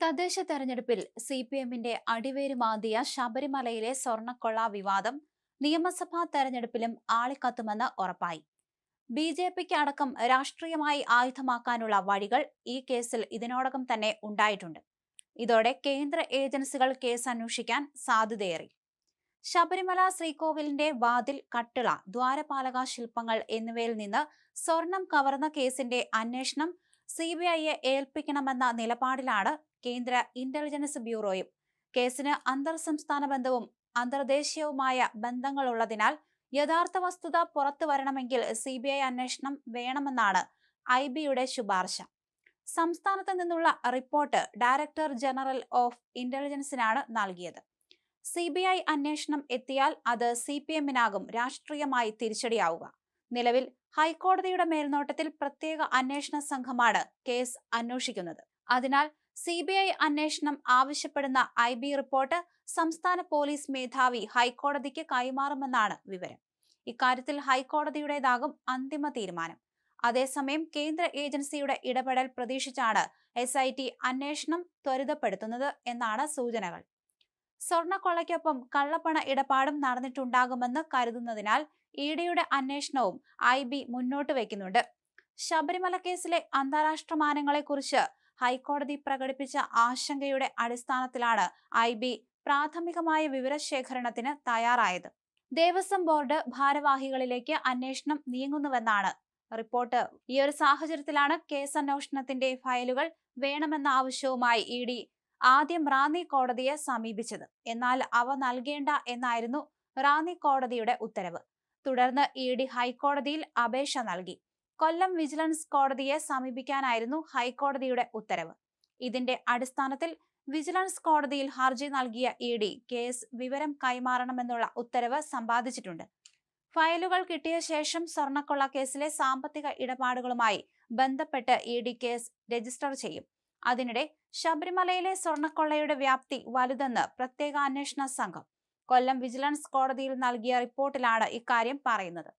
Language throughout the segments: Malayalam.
തദ്ദേശ തെരഞ്ഞെടുപ്പിൽ സി പി എമ്മിന്റെ അടിവേര് മാന്തിയ ശബരിമലയിലെ സ്വർണക്കൊള്ള വിവാദം നിയമസഭാ തെരഞ്ഞെടുപ്പിലും ആളിക്കത്തുമെന്ന് ഉറപ്പായി. ബി ജെ പിക്ക് അടക്കം രാഷ്ട്രീയമായി ആയുധമാക്കാനുള്ള വഴികൾ ഈ കേസിൽ ഇതിനോടകം തന്നെ ഉണ്ടായിട്ടുണ്ട്. ഇതോടെ കേന്ദ്ര ഏജൻസികൾ കേസ് അന്വേഷിക്കാൻ സാധ്യതയേറി. ശബരിമല ശ്രീകോവിലിന്റെ വാതിൽ കട്ടിള ദ്വാരപാലക ശില്പങ്ങൾ എന്നിവയിൽ നിന്ന് സ്വർണം കവർന്ന കേസിന്റെ അന്വേഷണം സി ബി ഐയെ ഏൽപ്പിക്കണമെന്ന നിലപാടിലാണ് കേന്ദ്ര ഇന്റലിജൻസ് ബ്യൂറോയും കേസിന് അന്തർ സംസ്ഥാന ബന്ധവും അന്തർദേശീയവുമായ ബന്ധങ്ങളുള്ളതിനാൽ യഥാർത്ഥ വസ്തുത പുറത്തു വരണമെങ്കിൽ സി ബി ഐ അന്വേഷണം വേണമെന്നാണ് ഐ ബിയുടെ ശുപാർശ. സംസ്ഥാനത്ത് നിന്നുള്ള റിപ്പോർട്ട് ഡയറക്ടർ ജനറൽ ഓഫ് ഇന്റലിജൻസിനാണ് നൽകിയത്. സി ബി ഐ അന്വേഷണം എത്തിയാൽ അത് സി പി എമ്മിനാകും രാഷ്ട്രീയമായി തിരിച്ചടിയാവുക. നിലവിൽ ഹൈക്കോടതിയുടെ മേൽനോട്ടത്തിൽ പ്രത്യേക അന്വേഷണ സംഘമാണ് കേസ് അന്വേഷിക്കുന്നത്. അതിനാൽ സി ബി ഐ അന്വേഷണം ആവശ്യപ്പെടുന്ന ഐ ബി റിപ്പോർട്ട് സംസ്ഥാന പോലീസ് മേധാവി ഹൈക്കോടതിക്ക് കൈമാറുമെന്നാണ് വിവരം. ഇക്കാര്യത്തിൽ ഹൈക്കോടതിയുടേതാകും അന്തിമ തീരുമാനം. അതേസമയം കേന്ദ്ര ഏജൻസിയുടെ ഇടപെടൽ പ്രതീക്ഷിച്ചാണ് എസ് ഐ ടി അന്വേഷണം ത്വരിതപ്പെടുത്തുന്നത് എന്നാണ് സൂചനകൾ. സ്വർണക്കൊള്ളയ്ക്കൊപ്പം കള്ളപ്പണ ഇടപാടും നടന്നിട്ടുണ്ടാകുമെന്ന് കരുതുന്നതിനാൽ ഇ ഡിയുടെ അന്വേഷണവും ഐ ബി മുന്നോട്ട് വയ്ക്കുന്നുണ്ട്. ശബരിമല കേസിലെ അന്താരാഷ്ട്ര മാനങ്ങളെക്കുറിച്ച് ഹൈക്കോടതി പ്രകടിപ്പിച്ച ആശങ്കയുടെ അടിസ്ഥാനത്തിലാണ് ഐ ബി പ്രാഥമികമായ വിവരശേഖരണത്തിന് തയ്യാറായത്. ദേവസ്വം ബോർഡ് ഭാരവാഹികളിലേക്ക് അന്വേഷണം നീങ്ങുന്നുവെന്നാണ് റിപ്പോർട്ട്. ഈ ഒരു സാഹചര്യത്തിലാണ് കേസ് അന്വേഷണത്തിന്റെ ഫയലുകൾ വേണമെന്ന ആവശ്യവുമായി ഇ ഡി ആദ്യം റാന്നി കോടതിയെ സമീപിച്ചത്. എന്നാൽ അവ നൽകേണ്ട എന്നായിരുന്നു റാന്നി കോടതിയുടെ ഉത്തരവ്. തുടർന്ന് ഇ ഡി ഹൈക്കോടതിയിൽ അപേക്ഷ നൽകി. കൊല്ലം വിജിലൻസ് കോടതിയെ സമീപിക്കാനായിരുന്നു ഹൈക്കോടതിയുടെ ഉത്തരവ്. ഇതിന്റെ അടിസ്ഥാനത്തിൽ വിജിലൻസ് കോടതിയിൽ ഹർജി നൽകിയ ഇ ഡി കേസ് വിവരം കൈമാറണമെന്നുള്ള ഉത്തരവ് സമ്പാദിച്ചിട്ടുണ്ട്. ഫയലുകൾ കിട്ടിയ ശേഷം സ്വർണക്കൊള്ള കേസിലെ സാമ്പത്തിക ഇടപാടുകളുമായി ബന്ധപ്പെട്ട് ഇ ഡി കേസ് രജിസ്റ്റർ ചെയ്യും. അതിനിടെ ശബരിമലയിലെ സ്വർണക്കൊള്ളയുടെ വ്യാപ്തി വലുതെന്ന് പ്രത്യേക അന്വേഷണ സംഘം കൊല്ലം വിജിലൻസ് കോടതിയിൽ നൽകിയ റിപ്പോർട്ടിലാണ് ഇക്കാര്യം പറയുന്നത്.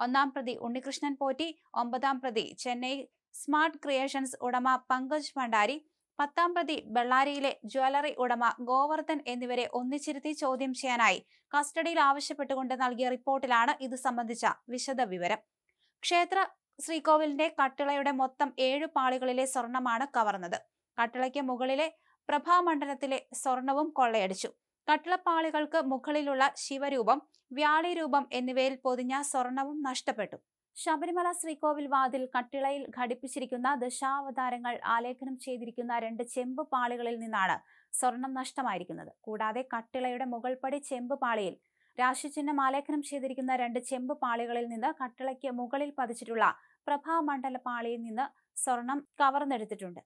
ഒന്നാം പ്രതി ഉണ്ണികൃഷ്ണൻ പോറ്റി ഒമ്പതാം പ്രതി ചെന്നൈ സ്മാർട്ട് ക്രിയേഷൻസ് ഉടമ പങ്കജ് ഭണ്ഡാരി പത്താം പ്രതി ബെള്ളാരിയിലെ ജ്വല്ലറി ഉടമ ഗോവർദ്ധൻ എന്നിവരെ ഒന്നിച്ചിരുത്തി ചോദ്യം ചെയ്യാനായി കസ്റ്റഡിയിൽ ആവശ്യപ്പെട്ടുകൊണ്ട് നൽകിയ റിപ്പോർട്ടിലാണ് ഇത് സംബന്ധിച്ച വിശദ വിവരം ക്ഷേത്ര ശ്രീകോവിലിന്റെ കട്ടിളയുടെ മൊത്തം ഏഴു പാളികളിലെ സ്വർണമാണ് കവർന്നത്. കട്ടിളയ്ക്ക് മുകളിലെ പ്രഭാമണ്ഡലത്തിലെ സ്വർണവും കൊള്ളയടിച്ചു. കട്ടിളപ്പാളികൾക്ക് മുകളിലുള്ള ശിവരൂപം വ്യാളി രൂപം എന്നിവയിൽ പൊതിഞ്ഞ സ്വർണവും നഷ്ടപ്പെട്ടു. ശബരിമല ശ്രീകോവിൽ വാതിൽ കട്ടിളയിൽ ഘടിപ്പിച്ചിരിക്കുന്ന ദശാവതാരങ്ങൾ ആലേഖനം ചെയ്തിരിക്കുന്ന രണ്ട് ചെമ്പ് പാളികളിൽ നിന്നാണ് സ്വർണം നഷ്ടമായിരിക്കുന്നത്. കൂടാതെ കട്ടിളയുടെ മുകൾപടി ചെമ്പ് പാളിയിൽ രാശിചിഹ്നം ആലേഖനം ചെയ്തിരിക്കുന്ന രണ്ട് ചെമ്പ് പാളികളിൽ നിന്ന് കട്ടിളയ്ക്ക് മുകളിൽ പതിച്ചിട്ടുള്ള പ്രഭാമണ്ഡല പാളിയിൽ നിന്ന് സ്വർണം കവർന്നെടുത്തിട്ടുണ്ട്.